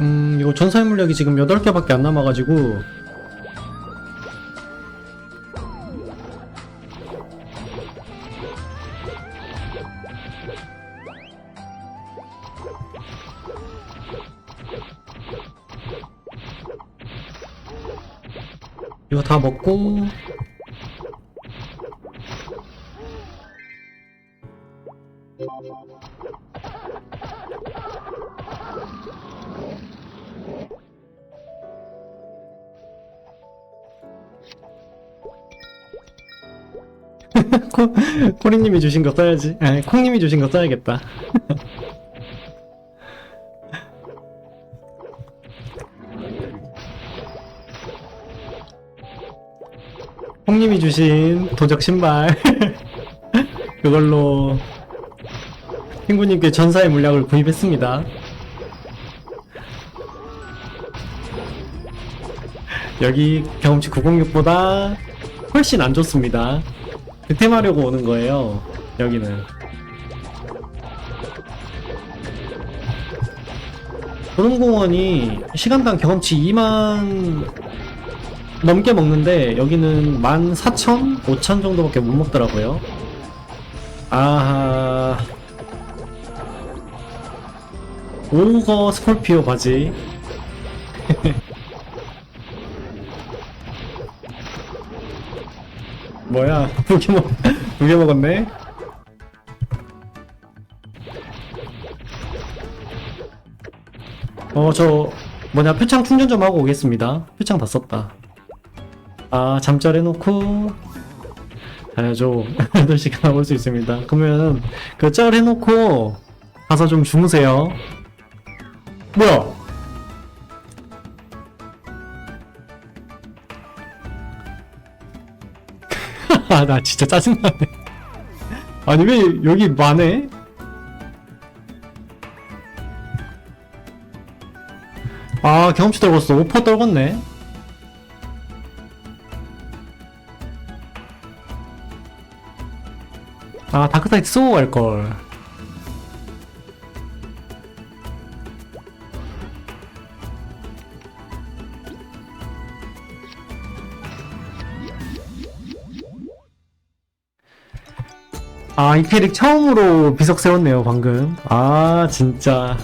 음, 이거 전사의 물약이 지금 8개밖에 안 남아가지고. 이거 다 먹고. 코, 코리님이 주신 거 써야지. 아니, 콩님이 주신 거 써야겠다. 콩님이 주신 도적 신발. 그걸로 친구님께 전사의 물약을 구입했습니다. 여기 경험치 906보다 훨씬 안 좋습니다. 득템하려고 오는 거예요. 여기는. 도릉공원이 시간당 경험치 2만 넘게 먹는데 여기는 14,000? 5,000 정도밖에 못 먹더라고요. 아하. 오거 스콜피오 바지. 뭐야? 두개 먹, 두개 먹었네? 어, 저, 뭐냐, 표창 충전 좀 하고 오겠습니다. 표창 다 썼다. 아, 잠잘 해놓고, 자야죠. 8시간 나올 수 있습니다. 그러면, 그 짤 해놓고, 가서 좀 주무세요. 뭐야? 아, 나 진짜 짜증나네. 아니, 왜 여기 많네? 아, 경험치 떨궜어. 5% 떨궜네. 아, 다크사이트 쏘고 갈걸. 아, 이 캐릭 처음으로 비석 세웠네요, 방금. 아, 진짜.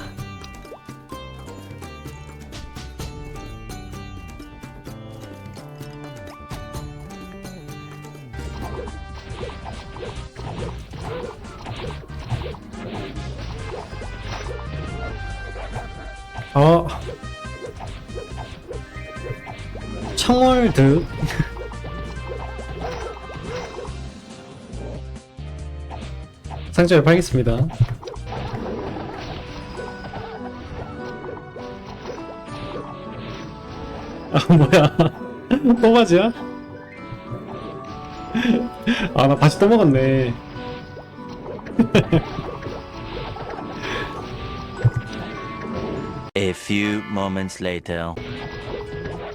어. 청월드. 상점에 팔겠습니다. 아, 뭐야. 또 바지야? 아, 나 바지 또 먹었네. A few moments later.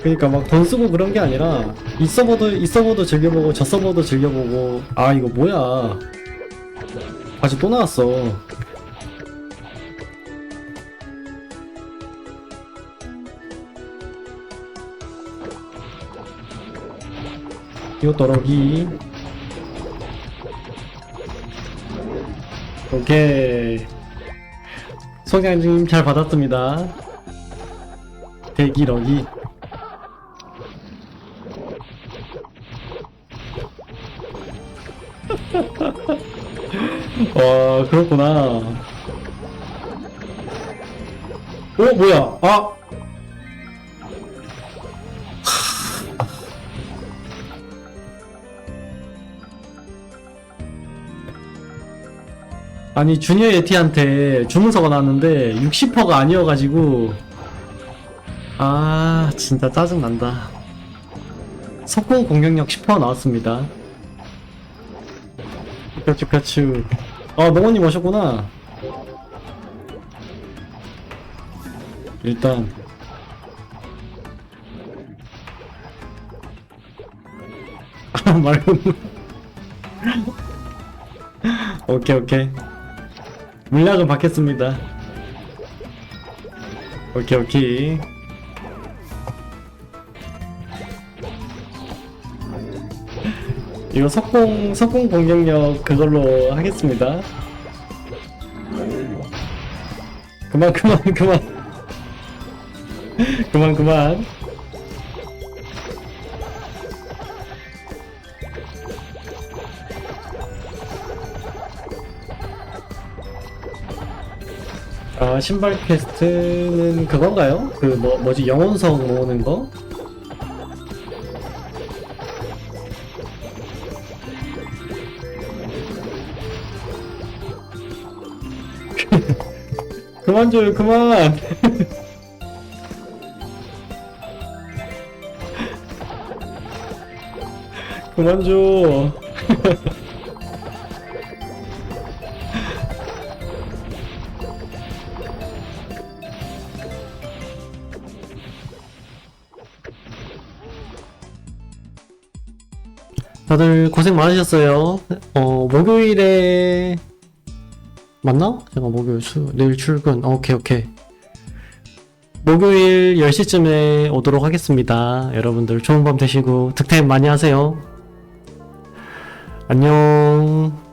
그니까 막 돈 쓰고 그런 게 아니라 이 서버도 이 서버도 즐겨보고 저 서버도 즐겨보고 아 이거 뭐야 바지 또 나왔어. 떨어기. 오케이. 소개님 잘 받았습니다. 대기러기 와 그렇구나. 어 뭐야? 아! 아니 주니어 예티한테 주문서가 나왔는데 60%가 아니어가지고. 아 진짜 짜증난다. 석공 공격력 10% 나왔습니다. 피카츄 아 농원님 오셨구나. 일단. 아 말고. 오케이 오케이. 물약은 받겠습니다. 오케이 오케이 이거 석공 석공 공격력 그걸로 하겠습니다 그만 그만 그만 그만 그만 아 신발 퀘스트는 그건가요? 그 뭐 뭐지 영혼석 모으는 거? 그만 줘요 그만 그만 줘 다들 고생 많으셨어요. 어, 목요일에 맞나? 제가 목요일 수 내일 출근. 어, 오케이 오케이. 목요일 10시쯤에 오도록 하겠습니다. 여러분들 좋은 밤 되시고 득템 많이 하세요. 안녕.